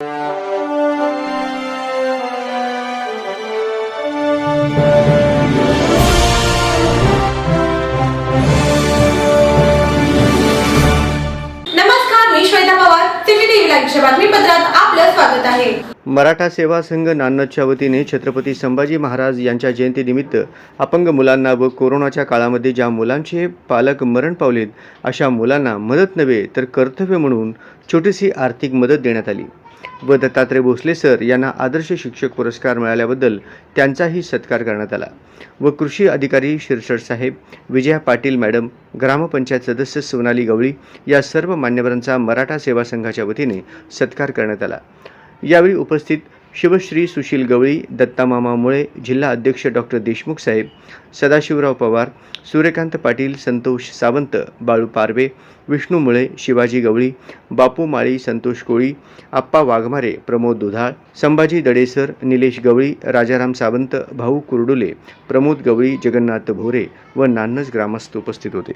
नमस्कार मी Shweta Pawar. City TV लाईव्हच्या बातमीपत्रात आपलं मराठा सेवा संघ नानदच्या वतीने छत्रपती संभाजी महाराज यांच्या जयंतीनिमित्त अपंग मुलांना व कोरोनाच्या काळामध्ये ज्या मुलांचे पालक मरण पावलेत अशा मुलांना मदत नव्हे तर कर्तव्य म्हणून छोटीशी आर्थिक मदत देण्यात आली. व दत्तात्रय भोसले सर यांना आदर्श शिक्षक पुरस्कार मिळाल्याबद्दल त्यांचाही सत्कार करण्यात आला. व कृषी अधिकारी शिरसट साहेब विजया पाटील मॅडम ग्रामपंचायत सदस्य सोनाली गवळी या सर्व मान्यवरांचा मराठा सेवा संघाच्या वतीने सत्कार करण्यात आला. यावेळी उपस्थित शिवश्री सुशील गवळी दत्तामामा मुळे जिल्हा अध्यक्ष डॉक्टर देशमुख साहेब सदाशिवराव पवार सूर्यकांत पाटील संतोष सावंत बाळू पारवे विष्णू मुळे शिवाजी गवळी बापू माळी संतोष कोळी आप्पा वाघमारे प्रमोद दुधाळ संभाजी दडेसर निलेश गवळी राजाराम सावंत भाऊ कुरडुले प्रमोद गवळी जगन्नाथ भोरे व नान्नज ग्रामस्थ उपस्थित होते.